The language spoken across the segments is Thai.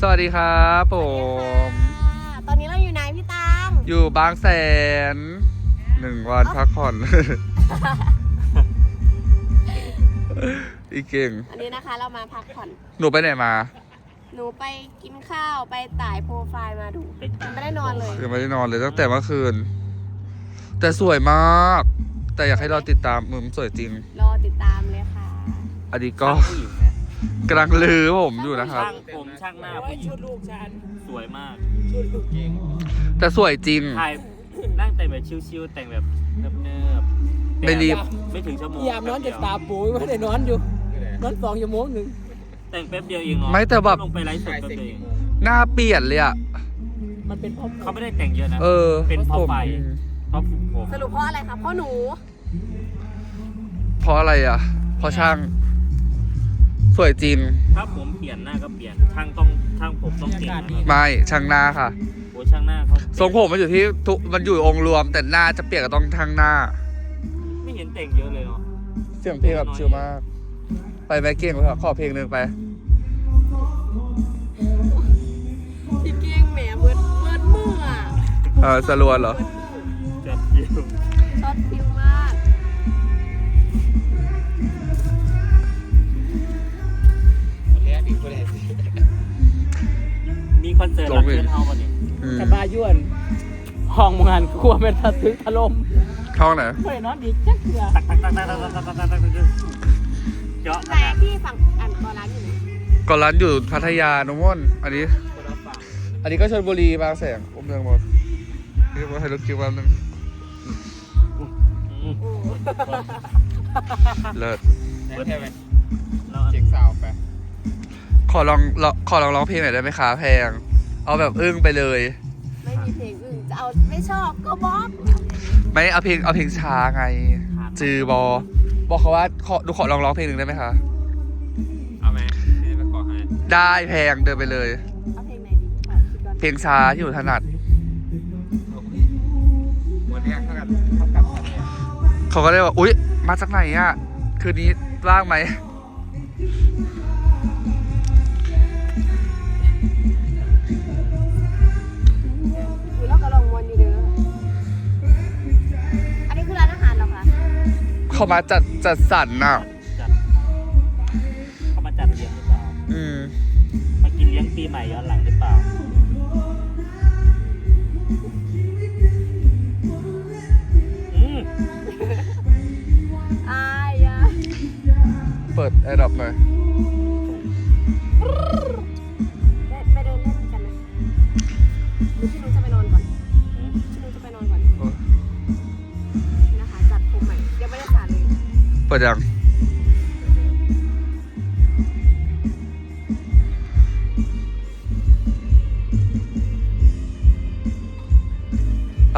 สวัสดีครับผม ตอนนี้เราอยู่ไหนพี่ตังอยู่บางแสนหนึ่งวันพักผ่อนอีเก่ง อันนี้นะคะเรามาพักผ่อน หนูไปไหนมา หนูไปกินข้าวไปต่ายโปรไฟล์มาดูยังไม่ได้นอนเลยยังไม่ได้นอนเลยตั้งแต่เมื่อคืน แต่สวยมาก แต่อยากให้เราติดตามมือมันสวยจริง รอติดตามเลยค่ะ อันนี้ก็ช่างผู้หญิงนะ กำลังลือผมอยู่นะครับ ช่างผมช่างหน้าผู้หญิงสวยมากแต่สวยจริง ถ่ายนั่งแต่งแบบชิวๆแต่งแบบเนิบๆไม่รีบ ไม่ถึงชั่วโมงยามนอนจะตาปูไม่ได้นอนอยู่ นอนสองชั่วโมงหนึ่งแต่งแป๊บเดียวเองเนาะไม่แต่แบบ ลงไปไลฟ์สดแป๊บเดียวเองหน้าเปลี่ยนเลยอะมันเป็นเพราะเขาไม่ได้แต่งเยอะนะเออเป็นเพราะผมไฟเพราะผมสรุปเพราะอะไรคะเพราะหนู เพราะอะไรอะเพราะช่างส วยจริงถ้าผมเปลี่ยนหน้าก็เปลี่ยนช่างต้องช่างผมต้องเก่งนะไม่ช่างหน้าค่ะ โอ้ช่างหน้าเขาทรงผมมันอยู่ที่ทุกมันอยู่องค์รวม แต่หน้าจะเปลี่ยนก็ต้องทางหน้า ไม่เห็นแต่งเยอะเลยเนาะเสียงเพลงแบบชิลมาก ไปแม็กเก่งเลยขอเพลงหนึ่งไป พี่เก้งแหมเบิดเบิดมืออะเออสรวนเหรอจัด คอนเสิร์ตหลังเพื่อนเฮาวันนี้อืมแต่บาย่วนห้องมงานกลัวเป็นทะทึกถล่มห้องไหนไม่ได้นอนดีจักเถื่อตักตักตักตักตักตักตักตักตักตักเจาะไหขนนาดพี่ฝั่งอันกอร้านอยู่ไหนก่อนร้านอยู่พัทยาโนมอนอันนี้อันนี้ก็ชลบุรีบางแสนอุ้มเมืองหมดนี่ว่าให้รถคิววันนึงอืมโอ้เลิศเบิร์ดไหมเราเช็คสาวไปขอลองลองขอลองร้องเพลงหน่อยได้ไหมคะแพง เอาแบบอึ้งไปเลย ไม่มีเพลงอื่นจะเอาไม่ชอบก็บล็อกไม่เอาเพลงเอาเพลงช้าไง จือบอ บอกเขาว่าขอดูขอลองร้องเพลงหนึ่งได้ไหมคะ เอาไหมพี่ไปขอให้ได้แพงเดินไปเลย เอาเพลงไหนดีขอคิดก่อนเพลงช้าที่หนูถนัด วันนี้เท่ากับเท่ากับคะแนนเขาก็เลยว่าอุ๊ย มาจากไหนอะ คืนนี้ว่างไหม เขามาจัดจัดสรรน่ะ จัดเขามาจัดเลี้ยงหรือเปล่า อืม มากินเลี้ยงปีใหม่ย้อนหลังหรือเปล่า อืมอายอะเปิดแอร์ดรอปหน่อย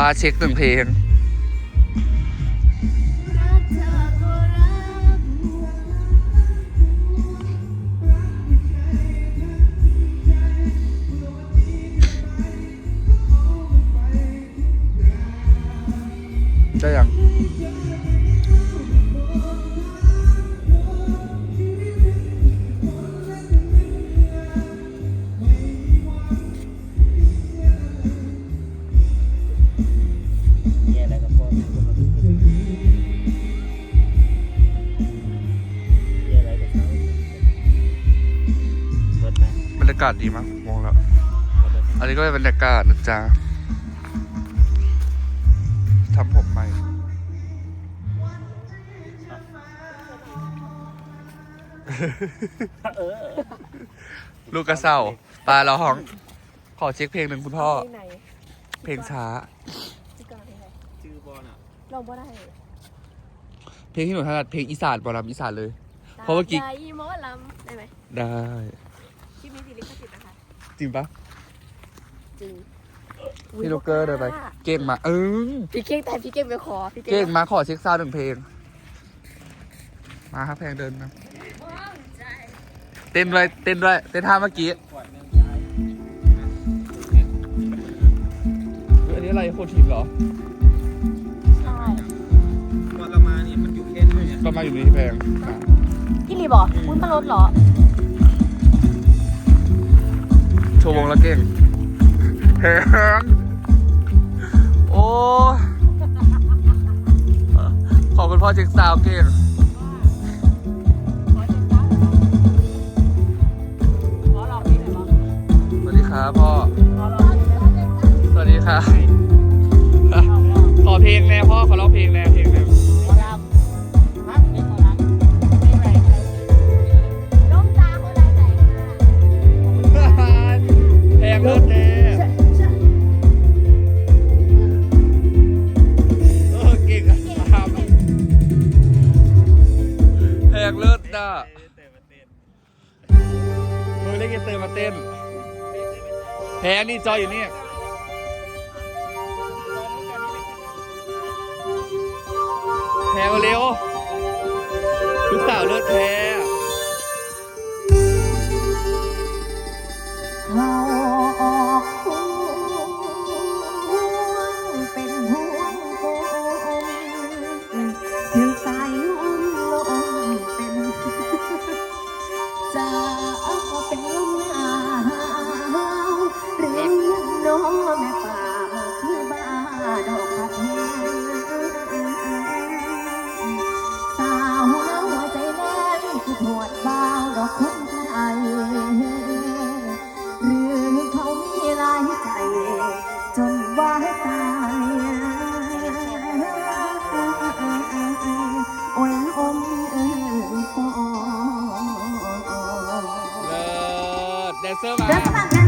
าเช็คหนึ่งเพลง ได้ยังากาศดีมากมองแล้วเบิร์ดไหมอันนี้ก็เป็นบรรยากาศนะจ๊ะทำผมใหม่เออลูกกระเซ้าปลาเราห้อง ขอเช็คเพลงหนึ่งคุณพ่อเพลงไหนเพลงช้าพี่ก่อนเพลงไหนชื่อบอลอะลองบ่ได้เพลงที่หนูถนัดเพลงอีสานบอลำอีสานเลย เพราะเมื่อกี้ตใจหมอลำได้ไหม ได้ ริงปะจริงพี่ลูกเกอร์เดินไป เก่งมาเออพี่เก่งแต่พี่เก่งไปขอพี่เก่งมาขอเช็คซาวด์หนึ่งเพลง มาครับเพลงเดินนะเต้นด้วยเต้นด้วยเต้นท่าเมื่อกี้เฮ้ยอันนี้อะไรโคทีมเหรอใช่บอลเรามานี่มันอยู่แค่นี้เนี่ยประมาณอยู่ในที่แพงอะพี่รีบอกอุ้ยมันลดเหรอ โชว์วงละเก่งแหงโอ้ขอบคุณพ่อเจ็กสาวเก่งสวัสดีครับพ่อ สวัสดีครับขอเพลงแน่พ่อขอร้องเพลงแน่เพลงแน่ แผลนี่จอยอยู่นี่แผลเร็วลูกสาวเลือดแผล 来吃饭，来，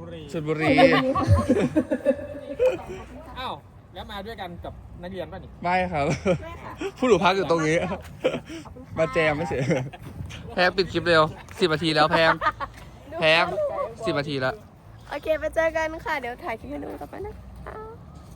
บุรีชลบุรี อ้าวแล้วมาด้วยกันกับนักเรียนป่ะนี่ไม่ครับ ผู้หลูพักอยู่ตรงนี้ มาแจมไม่เสียแพงปิดคลิปเร็วสิบนาทีแล้วแพงแพงสิบนาทีแล้ว โอเคไปเจอกันค่ะ เดี๋ยวถ่ายคลิปให้ดูต่อไปนะ